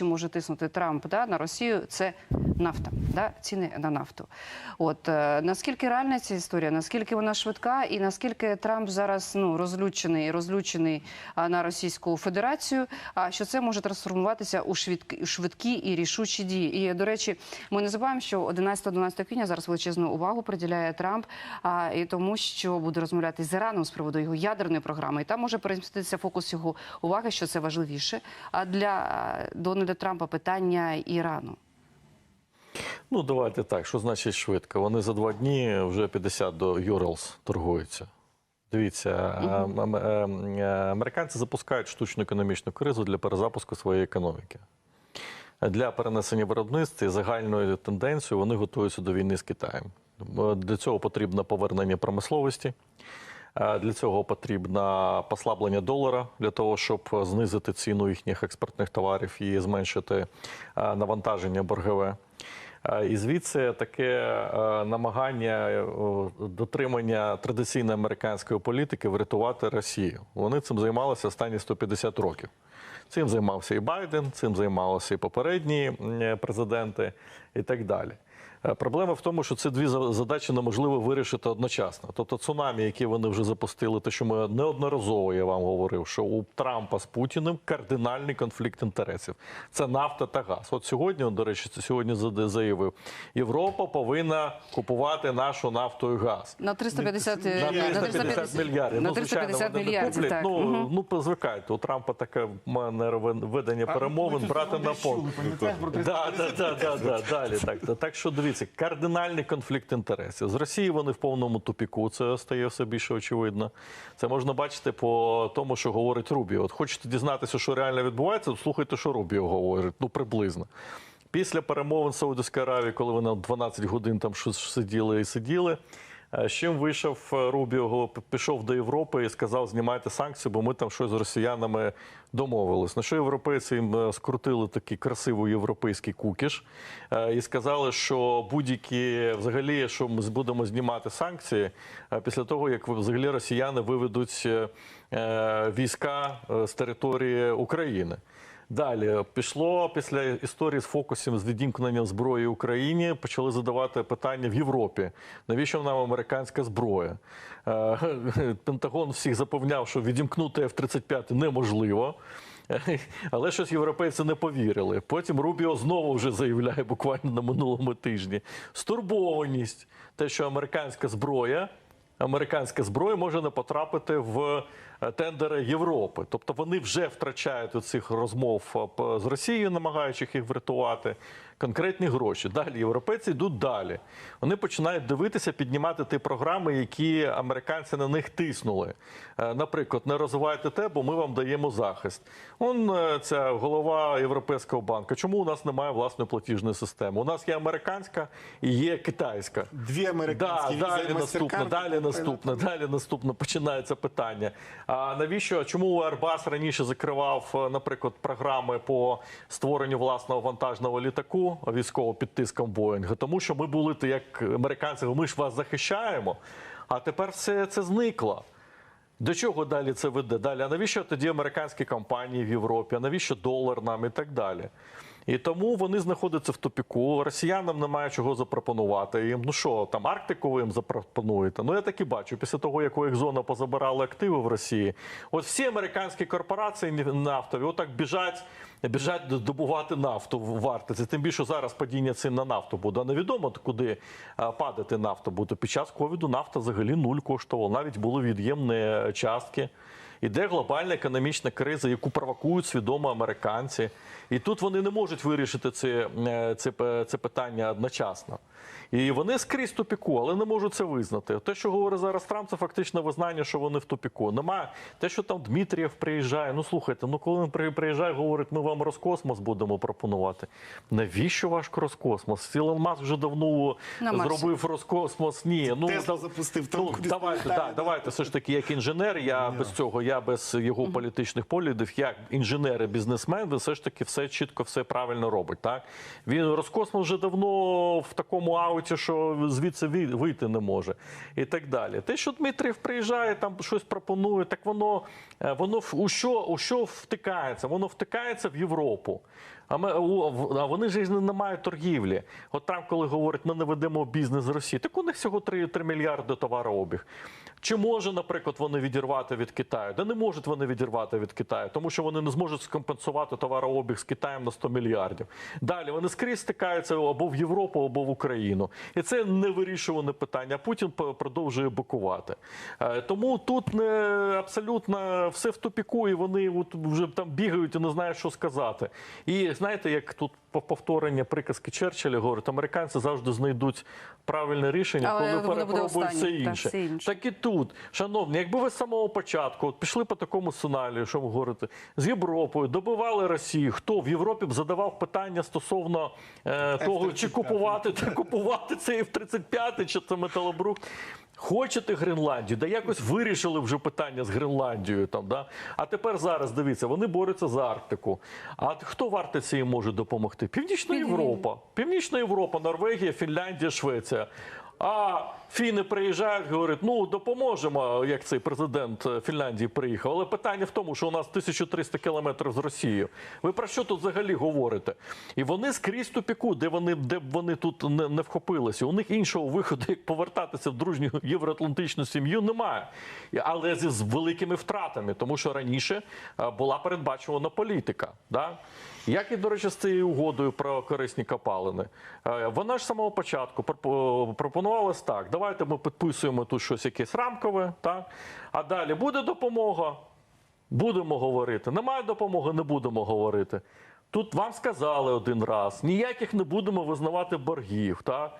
чим може тиснути Трамп да, на Росію, це нафта, да, ціни на нафту. От е, наскільки реальна ця історія, наскільки вона швидка, і наскільки Трамп зараз ну розлючений, розлючений на Російську Федерацію, а що це може трансформуватися у швидкі, швидкі і рішучі дії. І до речі, ми не забуваємо, що 11-12 квітня зараз величезну увагу приділяє Трамп, а і тому, що буде розмовляти з Іраном з приводу його ядерної програми, і там може переміститися фокус його уваги, що це важливіше. А для а, Дональда Трампа питання Ірану. Ну, давайте так. Що значить швидко? Вони за два дні вже 50 до Юралс торгуються. Дивіться, ам- ам- ам- е, американці запускають штучну економічну кризу для перезапуску своєї економіки. Для перенесення виробництва і загальною тенденцією вони готуються до війни з Китаєм. Е, Для цього потрібно повернення промисловості. Е, Для цього потрібно послаблення долара для того, щоб знизити ціну їхніх експортних товарів і зменшити е, навантаження боргове. Е, І звідси таке намагання дотримання традиційної американської політики врятувати Росію. Вони цим займалися останні 150 років. Цим займався і Байден, цим займалися і попередні президенти, і так далі. Е, Проблема в тому, що ці дві задачі неможливо вирішити одночасно. Тобто цунамі, які вони вже запустили, те, що ми неодноразово я вам говорив, що у Трампа з Путіним кардинальний конфлікт інтересів. Це нафта та газ. От сьогодні, до речі, це сьогодні заявив, Європа повинна купувати нашу нафту і газ. На 350, е, На на 350 мільярдів. На Ну, звичайно, 350 вони мільярдів, так. Ну, Мгм. ну, позвикайте. У Трампа таке манера ведення перемовин, брати на пон. Да, да, да, да, да, далі. Так, Та- так що дивіться, кардинальний конфлікт інтересів. З Росії вони в повному тупіку. Це стає все більше очевидно. Це можна бачити по тому, що говорить Рубіо. От хочете дізнатися, що реально відбувається, слухайте, що Рубіо говорить. Ну, приблизно. Після перемовин Саудівської Аравії, коли вони 12 годин там щось сиділи і сиділи. Е, З чим вийшов е, Рубіо, пішов до Європи і сказав, знімайте санкції, бо ми там щось з росіянами домовились. На що європейці їм е, скрутили такий красивий європейський кукіш і сказали, що будь-які взагалі, що ми будемо знімати санкції після того, як взагалі росіяни виведуть війська з території України. Далі пішло після історії з фокусом з відімкненням зброї Україні. Почали задавати питання в Європі. Навіщо нам американська зброя? Е, Пентагон всіх запевняв, що відімкнути F-35 неможливо. Але щось європейці не повірили. Потім Рубіо знову вже заявляє буквально на минулому тижні стурбованість, те, що американська зброя американська зброя може не потрапити в тендери Європи. Тобто вони вже втрачають у цих розмов е, з Росією, намагаючись їх врятувати. Конкретні гроші. Далі європейці йдуть далі. Вони починають дивитися, піднімати ті програми, які американці на них тиснули. Е, Наприклад, не розвивайте те, бо ми вам даємо захист. Он е, ця голова Європейського банку. Чому у нас немає власної платіжної системи? У нас є американська і є китайська. Дві Да, американські візи далі і наступне, далі наступне, далі наступне починається питання. А навіщо чому Airbus раніше закривав, е, наприклад, програми по створенню власного вантажного літаку військового під тиском Боїнга? Тому що ми були як американці, ми ж вас захищаємо, а тепер все це зникло. До чого далі це веде? Далі, а навіщо тоді американські компанії в Європі? А навіщо долар нам і так далі? І тому вони знаходяться в тупіку. Росіянам немає чого запропонувати їм. Ну що, там Арктику ви їм запропонуєте? Ну я так і бачу, після того, як їх позабирали активи в Росії, от всі американські корпорації нафтові отак біжать, біжать добувати нафту в вартості. Тим більше зараз падіння цін на нафту буде. А невідомо куди падати нафта буде. Під час ковіду нафта взагалі нуль коштувала. Навіть були від'ємні частки. Іде глобальна економічна криза, яку провокують свідомо американці. І тут вони не можуть вирішити це, це, це питання одночасно. І вони скрізь тупіку, але не можуть це визнати. Те, що говорить зараз Трамп, це фактично визнання, що вони в тупіку. Немає те, що там Дмитрієв приїжджає. Ну слухайте, ну коли він приїжджає, говорить, ми вам Роскосмос будемо пропонувати. Навіщо ваш Роскосмос? Ілон Маск вже давно На Марсі. зробив Роскосмос. Ні, ну Тесла запустив, там ну, давайте, да, да. давайте все ж таки, як інженер, я без цього, я без його політичних поглядів, як інженер і бізнесмен, він все ж таки все чітко, все правильно робить. Так він Роскосмос вже давно в такому ауті, що звідси вийти не може, і так далі. Те, що Дмитрів приїжджає, там щось пропонує, так воно, е, воно в- у що, у що втикається? Воно втикається в Європу. А ми а вони ж не, мають торгівлі. От Трамп, коли говорить, ми не ведемо бізнес з Росії, так у них всього 3, 3 мільярди товарообіг. Чи може, наприклад, вони відірвати від Китаю? Да не можуть вони відірвати від Китаю, тому що вони не зможуть скомпенсувати товарообіг з Китаєм на 100 мільярдів. Далі вони скрізь стикаються або в Європу, або в Україну. І це невирішуване питання. Путін продовжує бокувати. Е, Тому тут не абсолютно все в тупіку, і вони от вже там бігають і не знають, що сказати. І знаєте, як тут повторення приказки Черчилля говорить, американці завжди знайдуть правильне рішення, Але коли перепробують все інше. Так і тут, шановні, якби ви з самого початку от пішли по такому сценарію, що ви говорите, з Європою, добивали Росію, хто в Європі б задавав питання стосовно е, того, чи купувати, та купувати цей F-35, чи це металобрук. Хочете Гренландію? Да якось вирішили вже питання з Гренландією там, да? А тепер зараз дивіться, вони борються за Арктику. А хто в Арктиці їм може допомогти? Північна Європа. Північна Європа, Норвегія, Фінляндія, Швеція. А фіни приїжджають, говорять, ну допоможемо, як цей президент е, Фінляндії приїхав. Але питання в тому, що у нас 1300 кілометрів з Росією. Ви про що тут взагалі говорите? І вони скрізь тупіку, де вони, де вони тут не, не вхопилися. У них іншого виходу, як повертатися в дружню євроатлантичну сім'ю, немає. Але з великими втратами, тому що раніше е, була передбачувана політика. Да? Як і, до речі, з цією угодою про корисні копалини. Е, Вона ж з самого початку пропонувалась так: давайте ми підписуємо тут щось якесь рамкове, так? а далі буде допомога, будемо говорити. Немає допомоги, не будемо говорити. Тут вам сказали один раз: ніяких не будемо визнавати боргів. Так?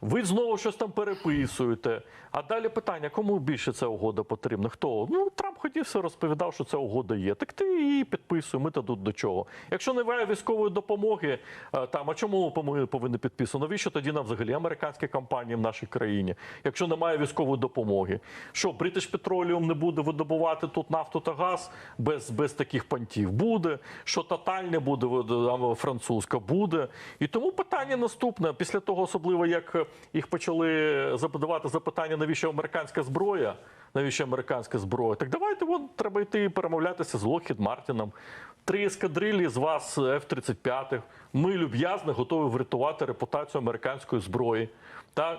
Ви знову щось там переписуєте. А далі питання: кому більше ця угода потрібна? Хто? Ну, Трамп все розповідав, що ця угода є. Так ти її підписуй, ми тут до чого. Якщо немає військової допомоги, е, там, а чому ми повинні підписувати? Навіщо тоді нам взагалі американські компанії в нашій країні? Якщо немає військової допомоги, що British Petroleum не буде видобувати тут нафту та газ без, без таких понтів? Буде. Що Total не буде французька? Буде. І тому питання наступне. Після того, особливо як їх почали задавати запитання, навіщо американська зброя? Навіщо американська зброя? Так давайте вон треба йти перемовлятися з Лохід Мартіном. Три ескадрилі з вас F-35. Ми люб'язно готові врятувати репутацію американської зброї. Так?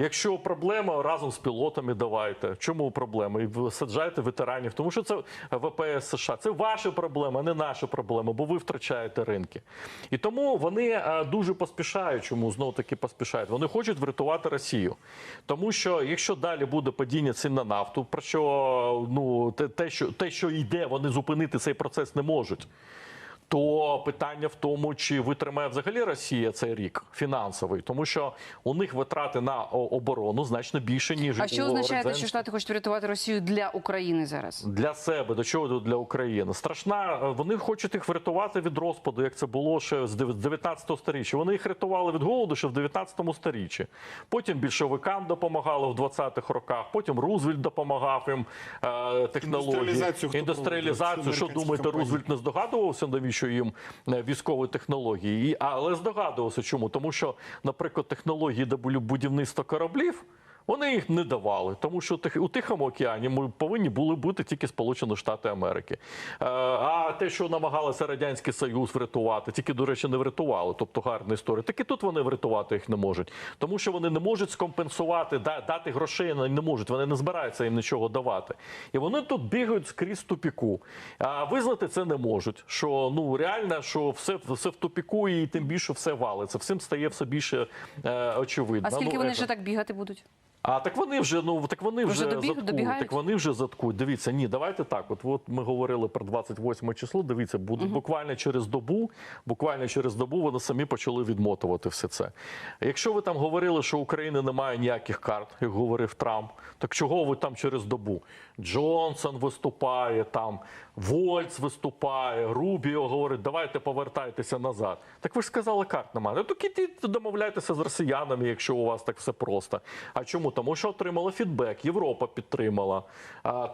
Якщо проблема разом з пілотами, давайте. Чому проблема? І саджайте ветеранів, тому що це ВПС США. Це ваші проблеми, а не наші проблеми, бо ви втрачаєте ринки. І тому вони е, дуже поспішають. Чому знову таки поспішають? Вони хочуть врятувати Росію. Тому що якщо далі буде падіння цін на нафту, про що ну те, те, що те, що йде, вони зупинити цей процес не можуть. То питання в тому, чи витримає взагалі Росія цей рік фінансовий, тому що у них витрати на оборону значно більше ніж А що означає те, що Штати хочуть врятувати Росію для України зараз? для себе, до чого для України. Страшна, е, вони хочуть їх врятувати від розпаду, як це було ще з дев- з 19 сторіччя. Вони їх рятували від голоду ще в 19 сторіччі. Потім більшовикам допомагали в 20-х роках, потім Рузвельт допомагав їм е, технології. Індустріалізацію Індустріалізацію. Що думаєте, компанії. Рузвельт не здогадувався, навіщо їм е, військові технології? Але здогадувався, чому? Тому що, наприклад, технології будівництва кораблів. Вони їх не давали, тому що у Тихому океані ми повинні були бути тільки Сполучені Штати Америки. Е, А те, що намагалися Радянський Союз врятувати, тільки, до речі, не врятували, тобто гарна історія. Так і тут вони врятувати їх не можуть, тому що вони не можуть скомпенсувати, дати грошей не можуть, вони не збираються їм нічого давати. І вони тут бігають скрізь тупіку. А визнати це не можуть. Що ну реально, що все, все в тупіку, і тим більше все валиться. Всім стає все більше е, очевидно. А скільки Ну, вони ще так бігати будуть? А так вони вже ну так вони Вже вже, добіг- заткують. Так вони вже заткують. Дивіться, ні, давайте так. От, от ми говорили про 28 число. Дивіться, буде буквально через добу, буквально через добу вони самі почали відмотувати все це. Якщо ви там говорили, що України немає ніяких карт, як говорив Трамп, так чого ви там через добу? Джонсон виступає там, Вольц виступає, Рубіо говорить, давайте повертайтеся назад. Так ви ж сказали, карт немає. Ну так ідіть домовляйтеся з росіянами, якщо у вас так все просто. А чому? Тому що отримали фідбек, Європа підтримала,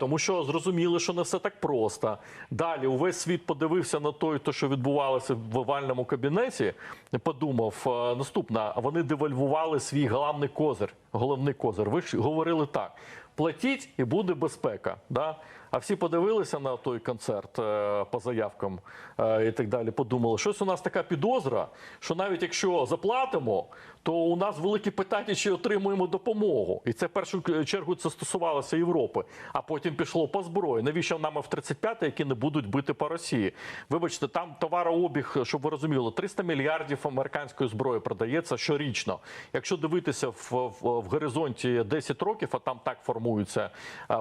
тому що зрозуміли, що не все так просто. Далі увесь світ подивився на той, то, що відбувалося в овальному кабінеті, подумав наступне, вони девальвували свій головний козир. Головний козир. Ви ж говорили так. Платіть і буде безпека. Да? А всі подивилися на той концерт е, по заявкам е, і так далі. Подумали, щось у нас така підозра, що навіть якщо заплатимо, то у нас великі питання, чи отримуємо допомогу. І це в першу чергу це стосувалося Європи. А потім пішло по зброї. Навіщо нам F-35, які не будуть бити по Росії? Вибачте, там товарообіг, щоб ви розуміли, 300 мільярдів американської зброї продається щорічно. Якщо дивитися в, в, в горизонті 10 років, а там так формуються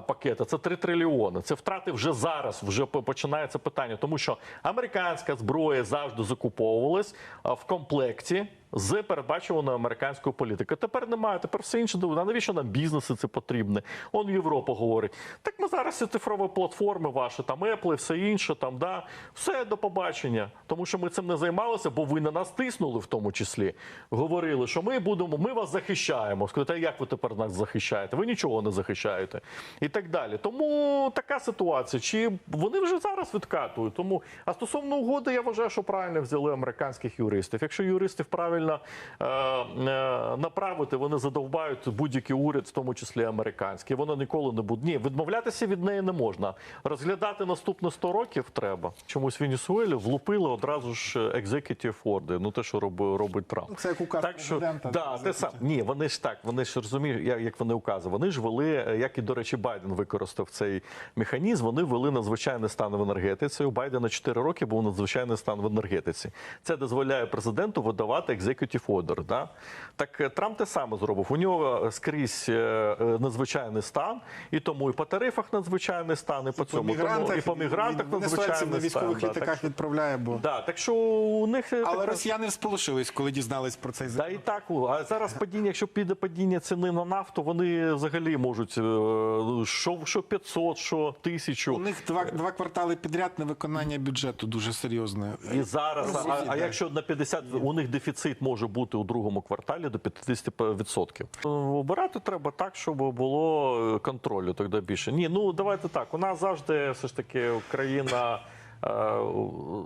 пакети, це 3 трильйони. Це втрати вже зараз. Вже починається питання, тому що американська зброя завжди закуповувалась в комплекті. З передбачуваної американської політики. Тепер немає, тепер все інше а навіщо нам бізнеси це потрібне? Он Європа говорить. Так ми зараз ці цифрові платформи ваші, там Apple все інше, там да, все до побачення. Тому що ми цим не займалися, бо ви на нас тиснули в тому числі. Говорили, що ми будемо, ми вас захищаємо. Сказати, а як ви тепер нас захищаєте? Ви нічого не захищаєте. І так далі. Тому така ситуація. Чи вони вже зараз відкатують? Тому а стосовно угоди, я вважаю, що правильно взяли американських юристів. Якщо юристів правильно е, е, направити, вони задовбають будь-який уряд, в тому числі американський. Воно ніколи не буде. Ні, відмовлятися від неї не можна. Розглядати наступні 100 років треба. Чомусь Венесуелі влупили одразу ж executive order, ну те, що робить, робить Трамп. Це як указ Так що, президента. да, те сам. Ні, вони ж так, вони ж розуміють, як, вони указували. Вони ж вели, як і, до речі, Байден використав цей механізм, вони ввели надзвичайний стан в енергетиці. У Байдена 4 роки був надзвичайний стан в енергетиці. Це дозволяє президенту видавати executive order. Да? Так е, Трамп те саме зробив. У нього скрізь е, е, надзвичайний стан, і тому і по тарифах надзвичайний стан, і по цьому тому, і по мігрантах він на надзвичайний стан. військових Да, так, літаках що- відправляє, бо да, так що у них е, але така- росіяни сполошились, коли дізнались про цей Да і так, а зараз падіння, якщо піде падіння ціни на нафту, вони взагалі можуть е, що, що 500, що 1000. У них два, два квартали підряд невиконання бюджету дуже серйозне. І зараз, а, а якщо на 50, у них дефіцит може бути у другому кварталі до 50%. Е, Обирати треба так, щоб було е, контролю тоді більше. Ні, ну давайте так. У нас завжди все ж таки країна. Е,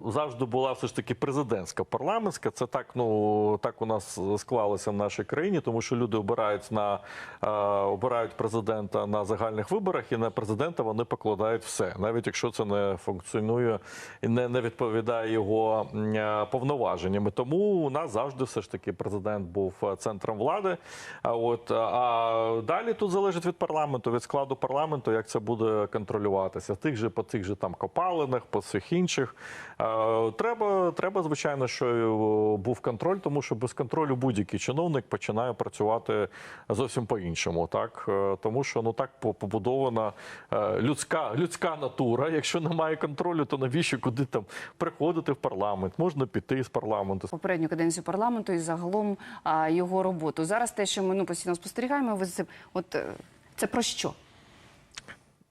Завжди була все ж таки президентська парламентська. Це так, ну так у нас склалося в нашій країні, тому що люди обирають на е, обирають президента на загальних виборах, і на президента вони покладають все, навіть якщо це не функціонує і не, не відповідає його е, повноваженнями. Тому у нас завжди все ж таки президент був центром влади. От а далі тут залежить від парламенту, від складу парламенту, як це буде контролюватися. Тих же по тих же там копалинах, по всіх інших. Е, Треба, треба, звичайно, що е, був контроль, тому що без контролю будь-який чиновник починає працювати зовсім по-іншому. Так Е, тому що ну так по- побудована людська людська натура. Якщо немає контролю, то навіщо куди там приходити в парламент? Можна піти з парламенту. попередню каденцію парламенту і загалом його роботу. Зараз те, що ми ну, постійно спостерігаємо, ви це от це про що?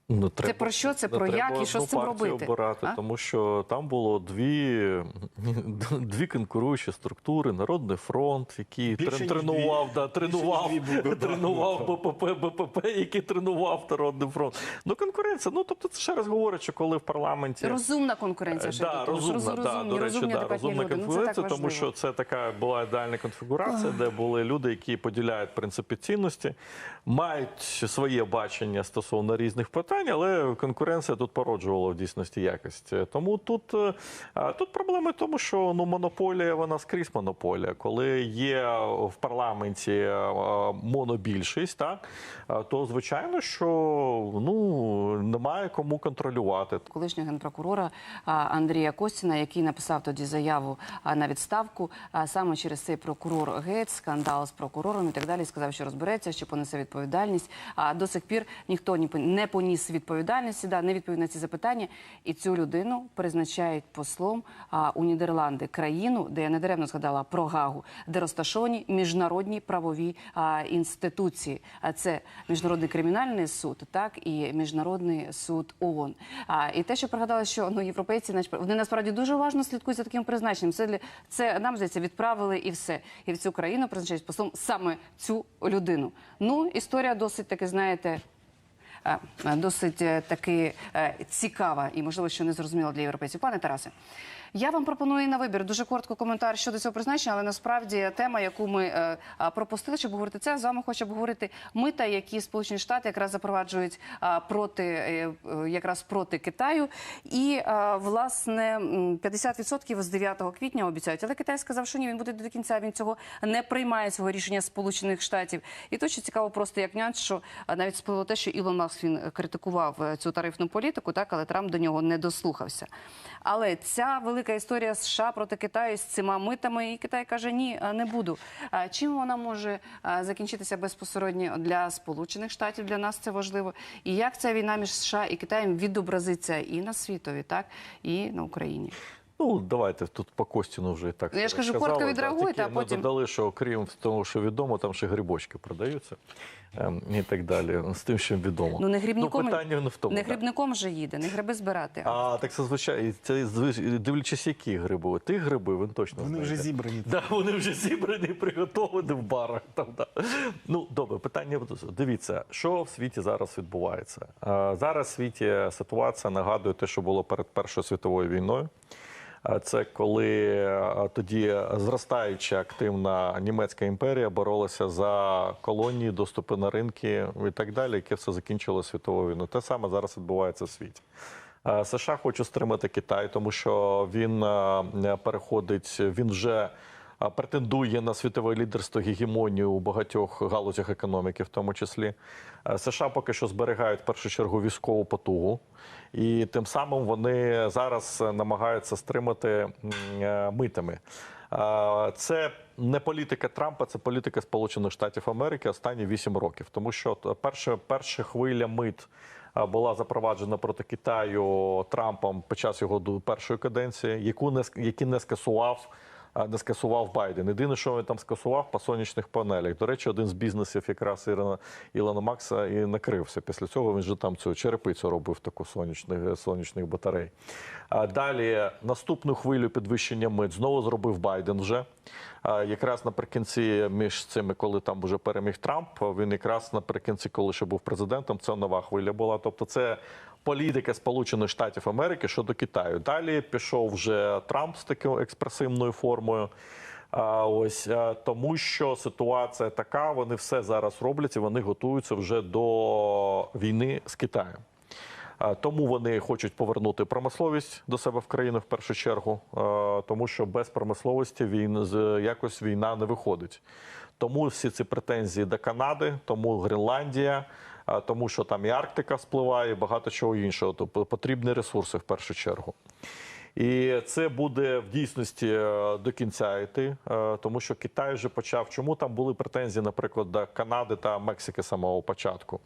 Ну, треба, про що? Це ну, про треба як і що з цим робити? Обирати, А? тому що там було дві, дві конкуруючі структури: Народний фронт, який Більше, тренував, дві. да, тренував, дві було, да. БПП, БПП, який тренував Народний фронт. Ну, конкуренція. Ну, тобто, це ще раз говорить, що коли в парламенті. Розумна конкуренція. ще Е, Да, того розумна, Роз- да, до речі, розумні, да, розумна люди. Ну, це конфігурація, так тому що це така була ідеальна конфігурація, де були люди, які поділяють принципи цінності, мають своє бачення стосовно різних питань, але конкуренція тут породжувала в дійсності якість. Тому тут, е, тут проблема в тому, що ну монополія вона скрізь монополія. Коли є в парламенті е, монобільшість, так е, то звичайно, що ну немає кому контролювати. колишнього генпрокурора Андрія Костіна, який написав тоді заяву на відставку, саме через цей прокурор Гець, скандал з прокурором і так далі. Сказав, що розбереться, що понесе відповідальність. А до сих пір ніхто не поніс відповідальності, да, не відповів на ці запитання. І цю людину призначають послом а, у Нідерланди, країну, де я недаремно згадала про Гагу, де розташовані міжнародні правові а, інституції. А це міжнародний кримінальний суд, так і міжнародний суд ООН. А і те, що пригадали, що ну європейці вони насправді дуже уважно слідкують за таким призначенням. Це для це нам здається відправили і все. І в цю країну призначають послом саме цю людину. Ну історія досить таки, знаєте. Е, Досить е, таки е, цікава і можливо, що не зрозуміла для європейців. Пане Тарасе, Я вам пропоную на вибір дуже коротко коментар щодо цього призначення, але насправді тема, яку ми е, пропустили, щоб говорити це, з вами хочу обговорити мита, які Сполучені Штати якраз запроваджують проти е, е, якраз проти Китаю. І власне м, 50% з 9 квітня обіцяють. Але Китай сказав, що ні, він буде до кінця. Він цього не приймає цього рішення Сполучених Штатів. І тут ще цікаво, просто як нюанс, що навіть спливло те, що Ілон Маск він критикував цю тарифну політику, так але Трамп до нього не дослухався. Але ця велика історія США проти Китаю з цими митами, і Китай каже: ні, не буду. Чим вона може закінчитися безпосередньо для Сполучених Штатів? Для нас це важливо. І як ця війна між США і Китаєм відобразиться і на світові, так і на Україні? Ну, давайте тут по Костіну вже і так. Ну, я ж кажу, сказали, коротко відреагуйте, а потім- Ми додали, що окрім того, що відомо, там ще грибочки продаються ем, і так далі. З тим, що відомо. Ну не грибником, Ну, питання не в тому. не грибником же їде, не гриби збирати. а А так зазвичай, це звич- дивлячись, які гриби. Ті гриби, він точно Вони знаєте. вже зібрані. Да, вони вже зібрані, приготовані в барах. Там, да. Ну, добре, питання. Дивіться, що в світі зараз відбувається. Зараз в світі ситуація нагадує те, що було перед Першою світовою війною. Це коли тоді зростаюча активна німецька імперія боролася за колонії, доступи на ринки і так далі, яке все закінчило світовою війною. Те саме зараз відбувається в світі. США хоче стримати Китай, тому що він переходить, він вже претендує на світове лідерство гегемонію у багатьох галузях економіки, в тому числі. Е, США поки що зберігають в першу чергу військову потугу, і тим самим вони зараз е, намагаються стримати е, митами. Це не політика Трампа, це політика Сполучених Штатів Америки останні 8 років. Тому що перша, перша хвиля мит була запроваджена проти Китаю Трампом під час його першої каденції, яку не які не скасував. Не скасував Байден. Єдине, що він там скасував по сонячних панелях. До речі, один з бізнесів якраз Ілона, Ілона Макса і накрився. Після цього він же там цю черепицю робив таку сонячних, сонячних батарей. Далі наступну хвилю підвищення мит знову зробив Байден вже. Якраз наприкінці між цими, коли там вже переміг Трамп, він якраз наприкінці, коли ще був президентом, це нова хвиля була. Тобто, це політика Сполучених Штатів Америки щодо Китаю. Далі пішов вже Трамп з такою експресивною формою. А, ось тому, що ситуація така, вони все зараз роблять і вони готуються вже до війни з Китаєм. Тому вони хочуть повернути промисловість до себе в країну в першу чергу, тому що без промисловості він з якось війна не виходить. Тому всі ці претензії до Канади, тому Гренландія, тому що там і Арктика вспливає, і багато чого іншого. Тобто потрібні ресурси в першу чергу. І це буде в дійсності е, до кінця йти, е, тому що Китай вже почав. Чому там були претензії, наприклад, до Канади та Мексики самого початку?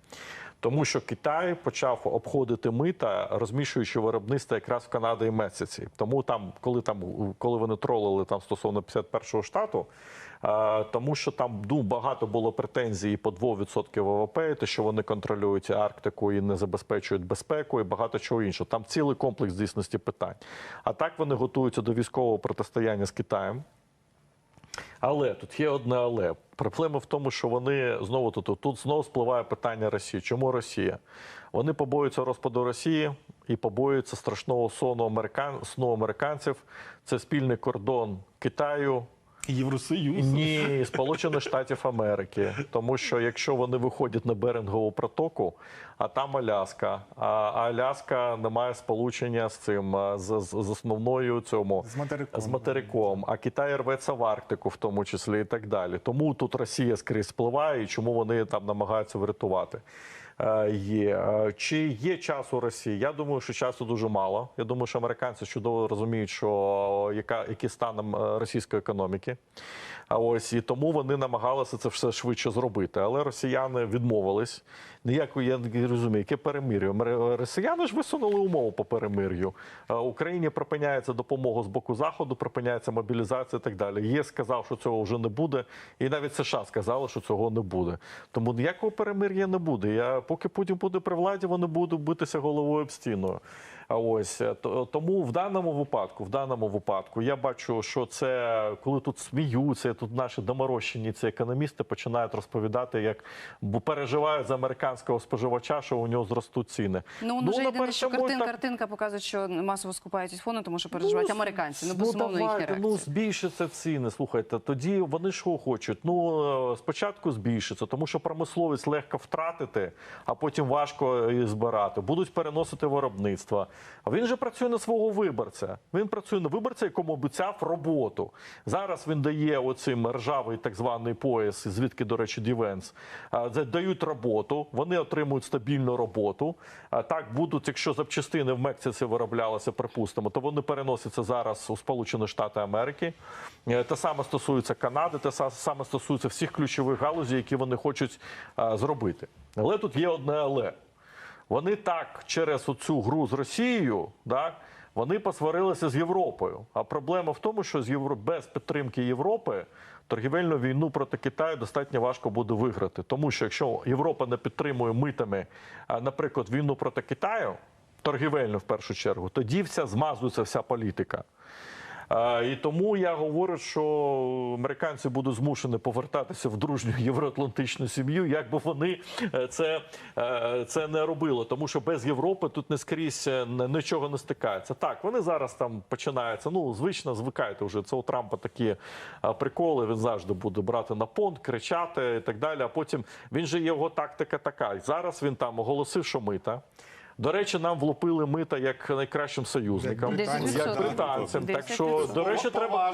Тому що Китай почав обходити мита, розміщуючи виробництво якраз в Канаді і Мексиці. Тому там, коли там коли вони тролили там стосовно 51-го штату, тому що там ну, багато було претензій по 2% ВВП, те, що вони контролюють Арктику і не забезпечують безпеку, і багато чого іншого. Там цілий комплекс дійсності питань. А так вони готуються до військового протистояння з Китаєм. Але тут є одне але. Проблема в тому, що вони знову тут, тут знову спливає питання Росії. Чому Росія? Вони побоюються розпаду Росії і побоюються страшного сону американ... сну американців. Це спільний кордон Китаю, Євросоюз. ні, Сполучених Штатів Америки. Тому що якщо вони виходять на Берингову протоку, а там Аляска, а Аляска не має сполучення з цим з, з, з основною цьому З материком. з материком, а Китай рветься в Арктику, в тому числі і так далі. Тому тут Росія скрізь впливає, і чому вони там намагаються врятувати. Е, Є Е, чи є час у Росії? Я думаю, що часу дуже мало. Я думаю, що американці чудово розуміють, що яка який стан е, російської економіки. А ось і тому вони намагалися це все швидше зробити. Але росіяни відмовились. Ніякої я не розумію, яке перемир'я. Росіяни ж висунули умову по перемир'ю. Е, Україні припиняється допомога з боку заходу, припиняється мобілізація і так далі. ЄС сказав, що цього вже не буде, і навіть США сказали, що цього не буде. Тому ніякого перемир'я не буде. Я поки Путін буде при владі, вони будуть битися головою об стіну. А Ось е, то- тому в даному випадку, в даному випадку, я бачу, що це коли тут сміються, тут наші доморощені ці економісти починають розповідати, як переживають за американського споживача, що у нього зростуть ціни. Ну, он вже єдине, що картин, етапі- картинка показує, що масово скупають фону, тому що переживають Ну, американці. Ну, безумовно, їхня давайте, реакція. Ну, збільшиться ціни. Слухайте, тоді вони що хочуть? Ну е, спочатку збільшиться, тому що промисловість легко втратити, а потім важко і збирати. Будуть переносити виробництво. А він же працює на свого виборця. Він працює на виборця, якому обіцяв роботу. Зараз він дає оцим ржавий так званий пояс, звідки, до речі, Дівенс, дають роботу. Вони отримують стабільну роботу. Так будуть, якщо запчастини в Мексиці вироблялися, припустимо, то вони переносяться зараз у Сполучені Штати Америки. Е, Те саме стосується Канади, те саме стосується всіх ключових галузей, які вони хочуть зробити. Але тут є одне але. Вони так через оцю гру з Росією, так, вони посварилися з Європою. А проблема в тому, що з Євро... без підтримки Європи торгівельну війну проти Китаю достатньо важко буде виграти. Тому що якщо Європа не підтримує митами, наприклад, війну проти Китаю, торгівельну в першу чергу, тоді вся змазується вся політика. І тому я говорю, що американці будуть змушені повертатися в дружню євроатлантичну сім'ю, як би вони е, це, е, це не робили. Тому що без Європи тут не скрізь е, нічого не стикається. Так, вони зараз там починаються. Ну, звично звикайте вже. Це у Трампа такі приколи. Він завжди буде брати на понт, кричати і так далі. А потім він же його тактика така. Зараз він там оголосив, що мита. До речі, нам влупили мита як найкращим союзникам, Як британцям. як 10%. британцям. Так що, до речі, треба,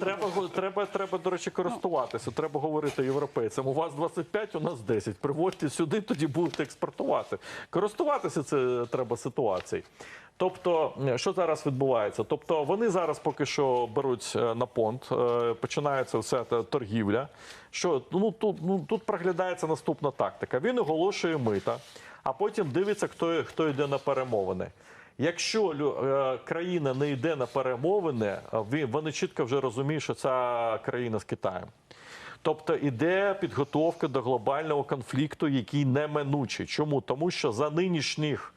треба, треба, треба, до речі, користуватися. Треба говорити європейцям. У вас 25, у нас 10. Приводьте сюди, тоді будете експортувати. Користуватися це треба ситуацією. Тобто, е, що зараз відбувається? Тобто, вони зараз поки що беруть е, на понт, е, починається вся та торгівля. Що ну тут ну тут проглядається наступна тактика. Він оголошує мита, а потім дивиться, хто хто йде на перемовини. Якщо країна не йде на перемовини, вони чітко вже розуміють, що ця країна з Китаєм. Тобто іде підготовка до глобального конфлікту, який неминучий. Чому? Тому що за нинішніх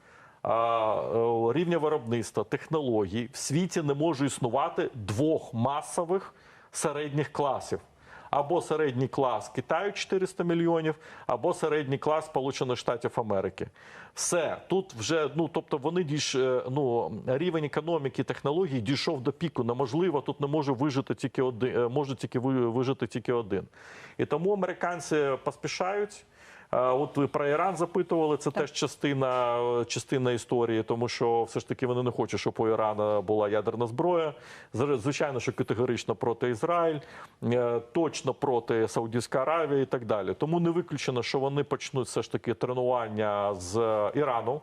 рівня виробництва, технологій в світі не може існувати двох масових середніх класів. Або середній клас Китаю 400 мільйонів, або середній клас Сполучених Штатів Америки. Все тут вже ну тобто вони дійш е, ну рівень економіки технологій дійшов до піку. Неможливо тут не може вижити тільки один, е, може тільки ви- вижити тільки один. І тому американці поспішають. Е, От ви про Іран запитували, це теж частина, частина історії, тому що все ж таки вони не хочуть, щоб у Ірана була ядерна зброя. Звичайно, що категорично проти Ізраїль, е, точно проти Саудівської Аравії і так далі. Тому не виключено, що вони почнуть все ж таки тренування з Ірану.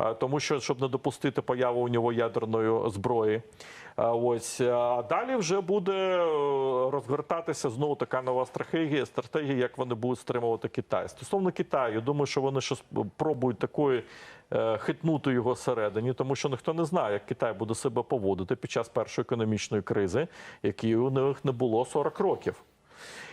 Е, Тому що щоб не допустити появу у нього ядерної зброї, ось е, а далі вже буде е, розгортатися знову така нова стратегія, стратегія, як вони будуть стримувати Китай. Стосовно Китаю, думаю, що вони щось пробують такої е, хитнути його всередині, тому що ніхто не знає, як Китай буде себе поводити під час першої економічної кризи, якої у них не було 40 років.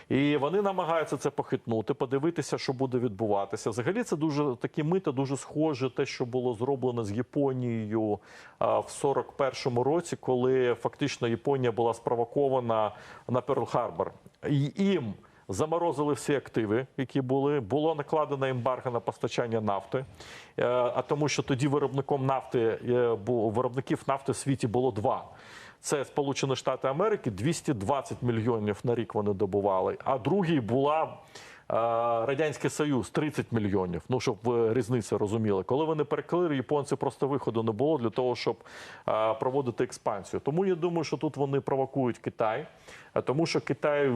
І вони намагаються це похитнути, подивитися, що буде відбуватися. Взагалі, це дуже такі мити, дуже схоже те, що було зроблено з Японією в 41-му році, коли фактично Японія була спровокована на Перл-Харбор. І їм заморозили всі активи, які були. Було накладено ембарго на постачання нафти. Е, А тому, що тоді виробником нафти е, виробників нафти в світі було два. Це Сполучені Штати Америки 220 мільйонів на рік вони добували. А другий була е, Радянський Союз 30 мільйонів. Ну щоб ви різницю розуміли. Коли вони перекрили, японці просто виходу не було для того, щоб е, проводити експансію. Тому я думаю, що тут вони провокують Китай, е, тому що Китай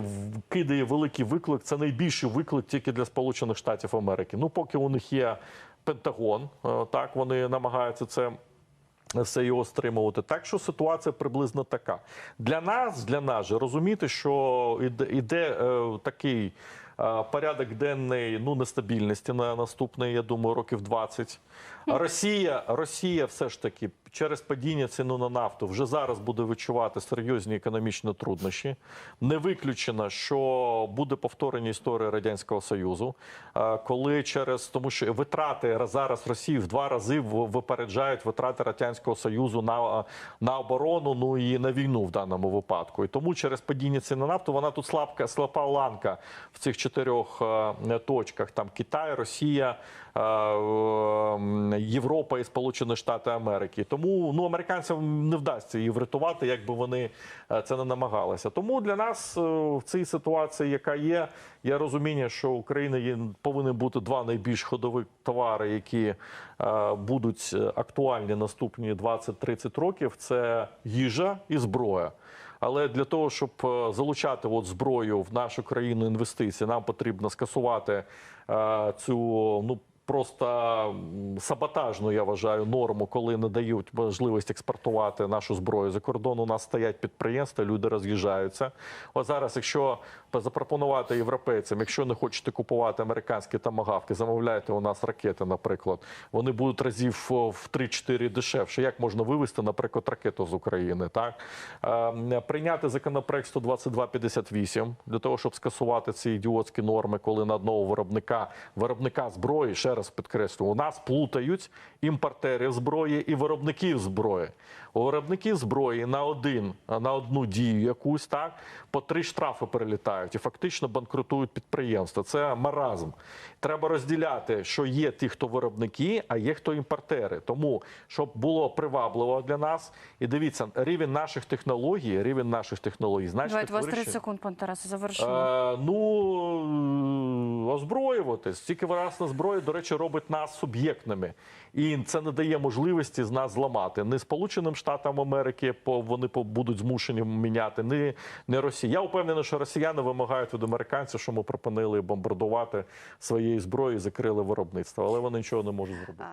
кидає великий виклик. Це найбільший виклик тільки для Сполучених Штатів Америки. Ну поки у них є Пентагон, так вони намагаються це все його стримувати. Так що ситуація приблизно така. Для нас, для нас же розуміти, що іде, іде е, такий порядок денний ну нестабільності на наступний, я думаю, років 20. Росія, Росія все ж таки через падіння ціну на нафту вже зараз буде відчувати серйозні економічні труднощі. Не виключено, що буде повторення історії радянського союзу, коли через тому, що витрати зараз Росії в два рази випереджають витрати радянського союзу на, на оборону, ну і на війну в даному випадку. І тому через падіння ціни на нафту вона тут слабка, слаба ланка в цих чотирьох е, точках: там Китай, Росія. е, Європа і Сполучені Штати Америки. Тому ну американцям не вдасться її врятувати, як би вони е, це не намагалися. Тому для нас в цій ситуації, яка є, є розуміння, що у України є повинні бути два найбільш ходові товари, які будуть актуальні наступні 20-30 років. Це їжа і зброя. Але для того, щоб е, залучати от зброю в нашу країну інвестиції, нам потрібно скасувати е, цю ну. Просто саботажну, я вважаю, норму, коли не дають можливість експортувати нашу зброю за кордон. У нас стоять підприємства, люди роз'їжджаються. От зараз, якщо запропонувати європейцям, якщо не хочете купувати американські тамагавки, замовляйте у нас ракети, наприклад, вони будуть разів в 3-4 дешевше. Як можна вивезти, наприклад, ракету з України? Так Е, прийняти законопроект 12258 для того, щоб скасувати ці ідіотські норми, коли на одного виробника виробника зброї, ще раз підкреслю, у нас плутають імпортерів зброї і виробників зброї. У виробників зброї на один на одну дію якусь так по три штрафи перелітають і фактично банкрутують підприємства. Це маразм. Треба розділяти, що є ті, хто виробники, а є хто імпортери. Тому щоб було привабливо для нас. І дивіться, рівень наших технологій, рівень наших технологій, значить, Давайте у вас 30 секунд, пан Тарас, завершимо. Е, ну озброюватись. Тільки власна зброя, до речі, робить нас суб'єктними, і це не дає можливості з нас зламати. Не Сполученим Штатам Америки вони будуть змушені міняти, не, не Росія. Я впевнений, що росіяни вимагають від американців, що ми пропонили бомбардувати своєю зброєю, закрили виробництво, але вони нічого не можуть зробити.